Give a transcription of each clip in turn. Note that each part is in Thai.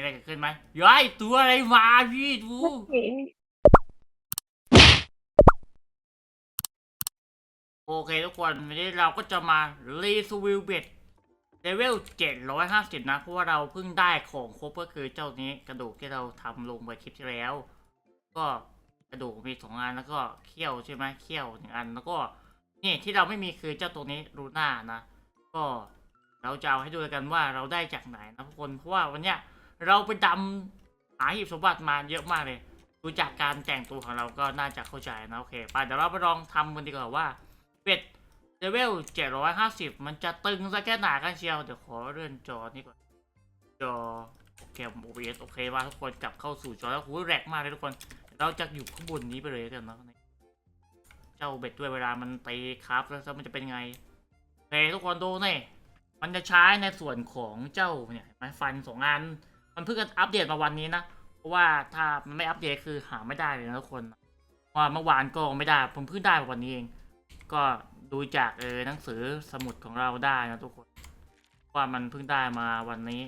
อะไรเกิดขึ้นไหมย้ายตัวอะไรมาพี่ดูโอเคทุกคนวันนี้เราก็จะมารีสวิลเบ็ดเลเวล750 นะ เพราะว่าเราเพิ่งได้ของครบก็คือเจ้านี้กระดูกที่เราทำลงไปคลิปที่แล้ว ก็กระดูกมีสองอันแล้วก็เขี้ยวใช่ไหมเขี้ยวหนึ่งอันแล้วก็นี่ที่เราไม่มีคือเจ้าตัวนี้รูน่านะ ก็เราจะเอาให้ดูกันว่าเราได้จากไหนนะทุกคนเพราะว่าวันเนี้ย เราไปดำหาหีบสมบัติมาเยอะมากเลยดูจากการแต่งตัวของเราก็น่าจะเข้าใจนะโอเคไปเดี๋ยวเราไปลองทำกันดีกว่าว่าเป็ดเลเวล750 มันจะตึงสักแค่ไหนกันเชียว เดี๋ยวขอเลื่อนจอนี่ก่อน จอโอเค OBS โอเคว่าทุกคนกลับเข้าสู่จอแล้วหูแรกมากเลยทุกคน เราจะอยู่ข้างบนนี้ไปเลยกันเนาะเจ้าเบ็ดด้วยเวลามันตีครับแล้วมันจะเป็นไงโอเคทุกคนดูนี่มันจะใช้ในส่วนของเจ้าเนี่ยเห็นไหมฟันสองอัน มันเพิ่งอัปเดตมาวันนี้นะ เพราะว่าถ้ามันไม่อัปเดตคือหาไม่ได้เลยนะทุกคนว่าเมื่อวานก็ไม่ได้ ผมเพิ่งได้วันนี้เอง ก็ดูจากเออหนังสือสมุดของเราได้นะทุกคน ว่ามันเพิ่งได้มาวันนี้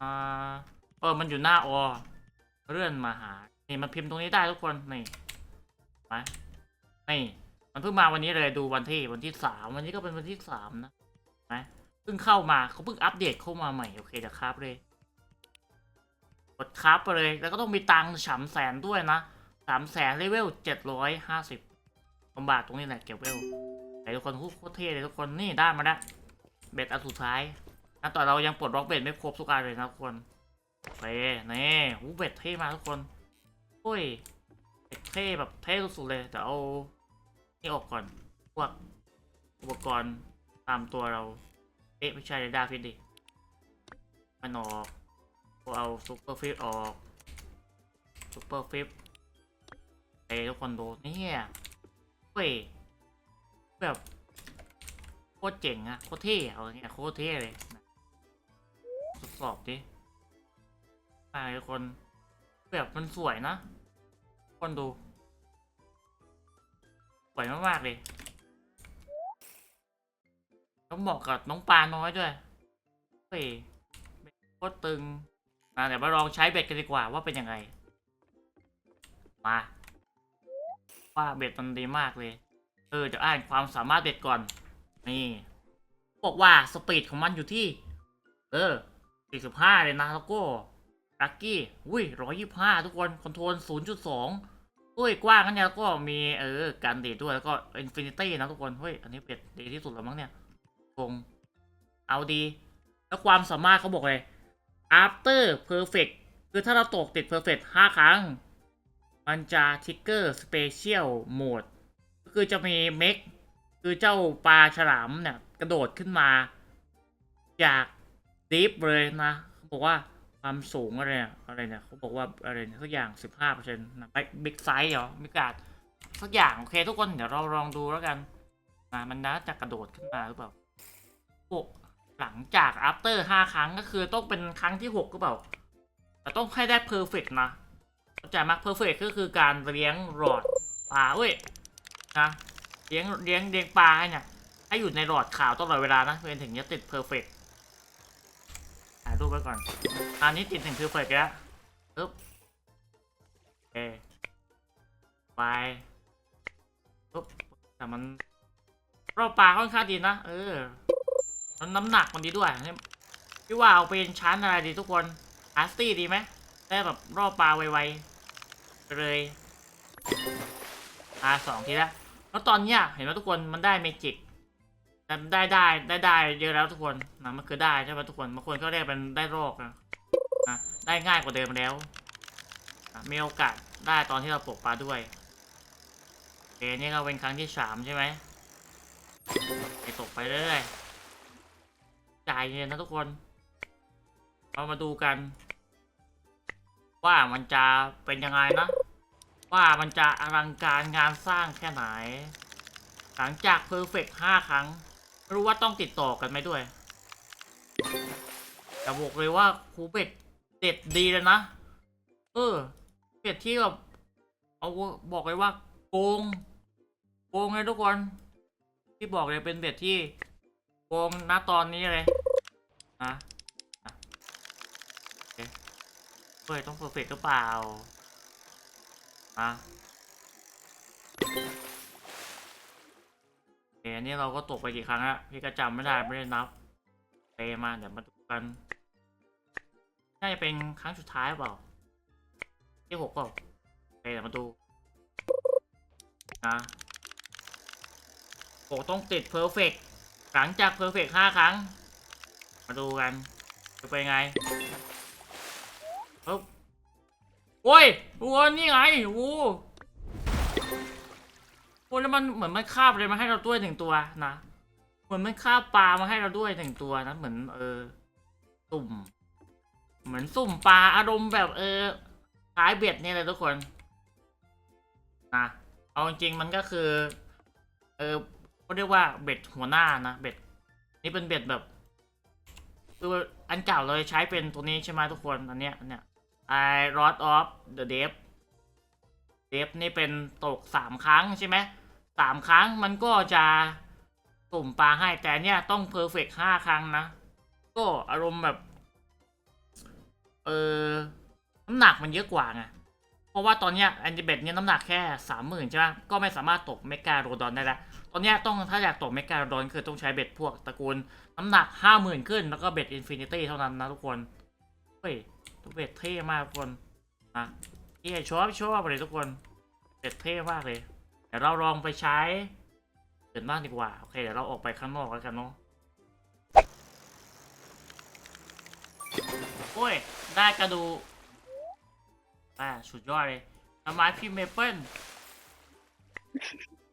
อ่าเออมันอยู่หน้าอเลื่อนมาหา นี่มันพิมพ์ตรงนี้ได้ทุกคน นี่ไหมนี่ มันเพิ่งมาวันนี้เลยดูวันที่วันที่สามวันนี้ก็เป็นวันที่สามนะไหม พิ่งเข้ามาเขาเพิ่งอัปเดตเข้ามาใหม่โอเคเดี๋ยวครับเลยกดครับไปเลย แล้วก็ต้องมีตังค์ฉ่ำแสนด้วยนะสามแสนเลเวลเจ็ดร้อยห้าสิบบาทตรงนี้แหละเก็บเวลแต่ทุกคนโคตรเท่เลยทุกคนนี่ได้มาแล้วเบ็ดอันสุดท้ายนะต่เรายังปลดล็อกเบ็ดไม่ครบทุกอันเลยนะทุกคนโอเนี่หูเบ็ดเท่มาทุกคนโอ้ยเบ็ดเท่แบบเท่สุดๆเลยแต่เอานี่ออกก่อนพวกอุปกรณ์ตามตัวเรา เอ๊ะไม่ใช่เลยดาฟิตดิมันออกพวกเอาซุปเปอร์ฟิตออกซุปเปอร์ฟิตเอ้ทุกคนดูเนี่ยเฮ้ยแบบโคตรเจ๋งอะโคตรเท่เอาเงี้ยโคตรเท่เลยนะทดสอบดิไปทุกคนแบบมันสวยนะทุกคนดูสวยมากๆเลย ต้องบอกกับน้องปลาน้อยด้วยเฮ้ยเบ็ดโคตรตึงมาเดี๋ยวมาลองใช้เบ็ดกันดีกว่าว่าเป็นยังไง มาว่าเบ็ดมันดีมากเลย เออจะอ่านความสามารถเบ็ดก่อน นี่ บอกว่าสปีดของมันอยู่ที่ เออ45เลยนะแล้วก็ลักกี้ อุ้ย125ทุกคน คอนโทรล0.2ด้ยกว้างกันเนี่ยแล้วก็มีเออการเดทด้วยแล้วก็อินฟินิตี้นะทุกคน เฮ้ย อันนี้เป็ดดีที่สุดแล้วมั้งเนี่ย งเอาดี แล้วความสามารถเขาบอกเลย after perfect คือถ้าเราตกติด perfect 5 ครั้ง มันจะทิกเกอร์ special mode ก็คือจะมีเมกคือเจ้าปลาฉลามเนี่ย กระโดดขึ้นมา จากดีฟเลยนะเขาบอกว่าความสูงอะไรเนี่ยอะไรเนี่ยเขาบอกว่าอะไรเนี่ยสักอย่างสิบห้าเปอร์เซ็นต์นะบิ๊กไซส์เหรอมิกาดสักอย่าง โอเค ทุกคนเดี๋ยวเราลองดูแล้วกันนะมันน่าจะกระโดดขึ้นมาหรือเปล่า โอ้หลังจาก after ห้าครั้งก็คือต้องเป็นครั้งที่หกหรือเปล่าแต่ต้องให้ได้ perfect นะเข้าใจมั้ย perfect ก็คือการเลี้ยงหลอดปลาเว้ยนะเลี้ยงเลี้ยงเลี้ยงปลาให้เนี่ยให้อยู่ในหลอดขาวตลอดเวลานะเพื่อนถึงจะติด perfect ถ่ายรูปไว้ก่อน อันนี้ติดหนึ่งคือเปิดไปแล้วปึ๊บโอเคไปปึ๊บแต่มันรอบปลาค่อนข้างดีนะ เออ แล้วน้ำหนักมันดีด้วยพี่ว่าเอาเป็นชั้นอะไรดีทุกคนอาร์ตี้ดีไหมได้แบบรอบปลาไวๆไปเลยอาสองทีละแล้วตอนเนี้ยเห็นไหมทุกคนมันได้เมจิกแต่ได้ได้ได้ได้เยอะแล้วทุกคนนะมันคือได้ใช่ไหมทุกคนบางคนก็เรียกเป็นได้โรคนะนะได้ง่ายกว่าเดิมแล้วนะมีโอกาสได้ตอนที่เราปลกปลาด้วยโอเคนี่ก็เป็นครั้งที่สามใช่ไหมไปตกไปเรื่อยๆ จ่ายเงินนะทุกคน เรามาดูกัน ว่ามันจะเป็นยังไงนะ ว่ามันจะอลังการงานสร้างแค่ไหน หลังจากเพอร์เฟกห้าครั้ง รู้ว่าต้องติดต่อกันไหมด้วย แต่บอกเลยว่าครูเป็ดเด็ดดีเลยนะ เออ เป็ดที่แบบเอาบอกเลยว่าโกง โกงเลยทุกคน ที่บอกเลยเป็นเบ็ดที่โกงณตอนนี้เลย นะเฮ้ยต้องเพอร์เฟกหรือเปล่าอะโอเอันนี้เราก็ตกไปกี่ครั้งแล้วพี่ก็จำไม่ได้ไม่ได้นับเตมาเดี๋ยวมาดูกันน่าจะเป็นครั้งสุดท้ายเปล่าที่หกเปล่าเคเดี๋ยวมาดูนะโอ้ต้องติดเพอร์เฟกหลังจากเพอร์เฟกห้าครั้ง มาดูกัน จะเป็นไงปึ๊บโอ้ยโอ้นี่ไงโอ้โอ้แล้วมันเหมือนมันคาบอะไรมาให้เราด้วยหนึ่งตัวนะ เหมือนมันคาบปลามาให้เราด้วยหนึ่งตัวนะ เหมือนเออตุ่ม เหมือนสุ่มปลาอารมณ์แบบเออขายเบ็ดเนี่ยเลยทุกคน นะ เอาจริงมันก็คือ เออเขาเรียกว่าเบ็ดหัวหน้านะ เบ็ด นี่เป็นเบ็ดแบบ คืออันเก่าเลยใช้เป็นตัวนี้ใช่ไหมทุกคนอันเนี้ยเนี้ย I Rod of the Deep Deep นี่เป็นตกสามครั้งใช่ไหมสามครั้งมันก็จะสุ่มปลาให้แต่เนี่ยต้องเพอร์เฟกห้าครั้งนะ ก็อารมณ์แบบ เออน้ำหนักมันเยอะกว่าไงเพราะว่าตอนเนี้ยแอนติเบตเนี่ยน้ำหนักแค่สามหมื่นใช่ไหมก็ไม่สามารถตกเมกาโรดอนได้แล้ว ตอนนี้ต้องถ้าอยากตกเมกาโดอนคือต้องใช้เบ็ดพวกตระกูลน้ำหนักห้าหมื่นขึ้นแล้วก็เบ็ดอินฟินิตี้เท่านั้นนะทุกคนเฮ้ยเบ็ดเท่มากทุกคนนะเฮ้ยชอบชอบเลยทุกคนเบ็ดเท่มากเลยเดี๋ยวเราลองไปใช้เดินบ้านดีกว่าโอเคเดี๋ยวเราออกไปข้างนอกแล้วกันเนาะโอ้ยได้กระดูอ่าสุดยอดเลยทำไมพี่เมเปิล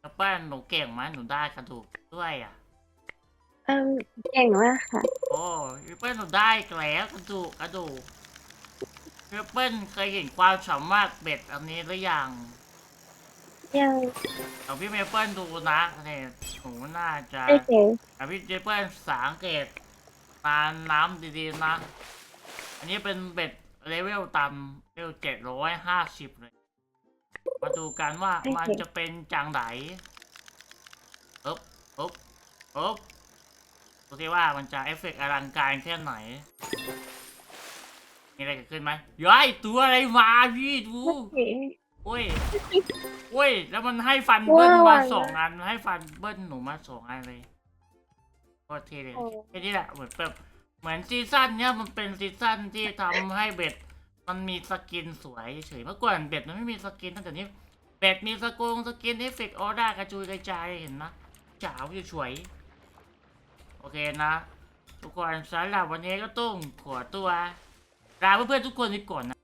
เมเปิลหนูเก่งไหมหนูได้กระดูกด้วยอะ เออเก่งมากค่ะ โอ้เมเปิลหนูได้อีกแล้วกระดูกกระดูกเมเปิลเคยเห็นความสามารถเบ็ดอันนี้หรือยังยังเอาพี่เมเปิลดูนะเนี่ยหนูน่าจะโอเคเอาพี่เมเปิลสังเกตตาน้ำดีๆนะ อันนี้เป็นเบ็ดเลเวลต่ำเลเวลเจ็ดร้อยห้าสิบเลย มาดูกันว่ามันจะเป็นจังไหนปึ๊บปึ๊บปึ๊บดูสิว่ามันจะเอฟเฟกต์อลังการแค่ไหน มีอะไรเกิดขึ้นไหมย้อยตัวอะไรมาพี่ดูโอเคโอ้ยโอ้ย แล้วมันให้ฟันเบิ้ลว้าวมาสองอัน ให้ฟันเบิ้ลหนูมาสองอันเลยโคตรเท่เลยโอ้แค่นี้แหละเหมือนแบบเหมือนซีซั่นเนี้ยมันเป็นซีซั่นที่ทำให้เบ็ด มันมีสกินสวยเฉยๆเมื่อก่อนเบ็ดมันไม่มีสกินตั้งแต่นี้เบ็ดมีสกงสกินเอฟเฟกต์ออร่ากระจุยกระจายเห็นนะจ๋าวสวยๆโอเคนะทุกคนสำหรับวันนี้ก็ต้องขอตัวลาเพื่อนๆทุกคนไปก่อนนะ